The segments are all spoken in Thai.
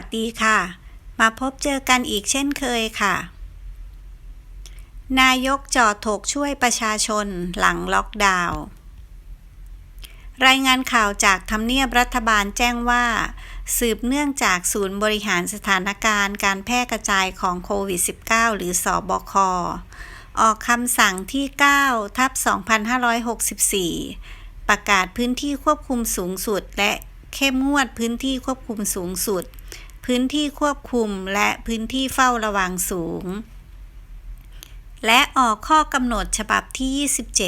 สดีค่ะ มาพบเจอกันอีกเช่นเคยค่ะ นายกจอดถกช่วยประชาชนหลังล็อกดาวน์ รายงานข่าวจากทำเนียบรัฐบาลแจ้งว่า สืบเนื่องจากศูนย์บริหารสถานการณ์การแพร่กระจายของโควิด -19 หรือสอบคออกคำสั่งที่ 9 ทับ 2564 ประกาศพื้นที่ควบคุมสูงสุดและเข้มงวดพื้นที่ควบคุมสูงสุด พื้นที่ควบคุมและพื้นที่เฝ้าระวังสูง และออกข้อกำหนดฉบับที่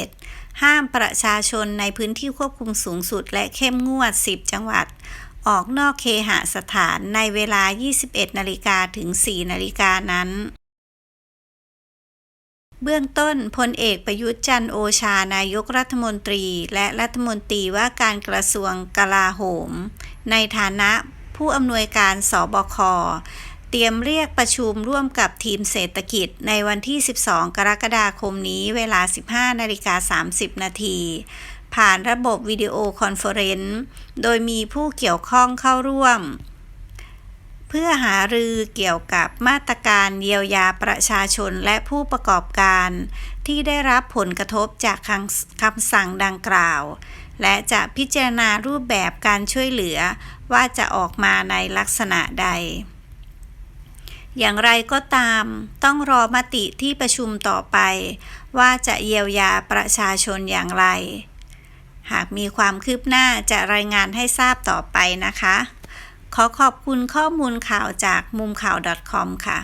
27 ห้ามประชาชนในพื้นที่ควบคุมสูงสุด และเข้มงวด 10 จังหวัด ออกนอกเคหสถานในเวลา 21 นาฬิกาถึง 4 นาฬิกานั้นเบื้องต้นพลเอกประยุทธ์จันทร์โอชานายกรัฐมนตรี และรัฐมนตรีว่าการกระทรวงกลาโหม ในฐานะ ผู้อำนวยการสบคเตรียมเรียกประชุมร่วมกับทีมเศรษฐกิจในวันที่ 12 กรกฎาคมนี้เวลา 15นาฬิกา30 นาทีผ่านระบบวิดีโอคอนเฟอเรนซ์ โดยมีผู้เกี่ยวข้องเข้าร่วม เพื่อหารือเกี่ยวกับมาตรการเยียวยาประชาชนและผู้ประกอบการ ที่ได้รับผลกระทบจากคำสั่งดังกล่าว และจะพิจารณารูปแบบการช่วยเหลือว่าจะออกมาในลักษณะใด อย่างไรก็ตามต้องรอมติที่ประชุมต่อไป ว่าจะเยียวยาประชาชนอย่างไร หากมีความคืบหน้าจะรายงานให้ทราบต่อไปนะคะ ขอขอบคุณข้อมูลข่าวจากมุมข่าว .com ค่ะ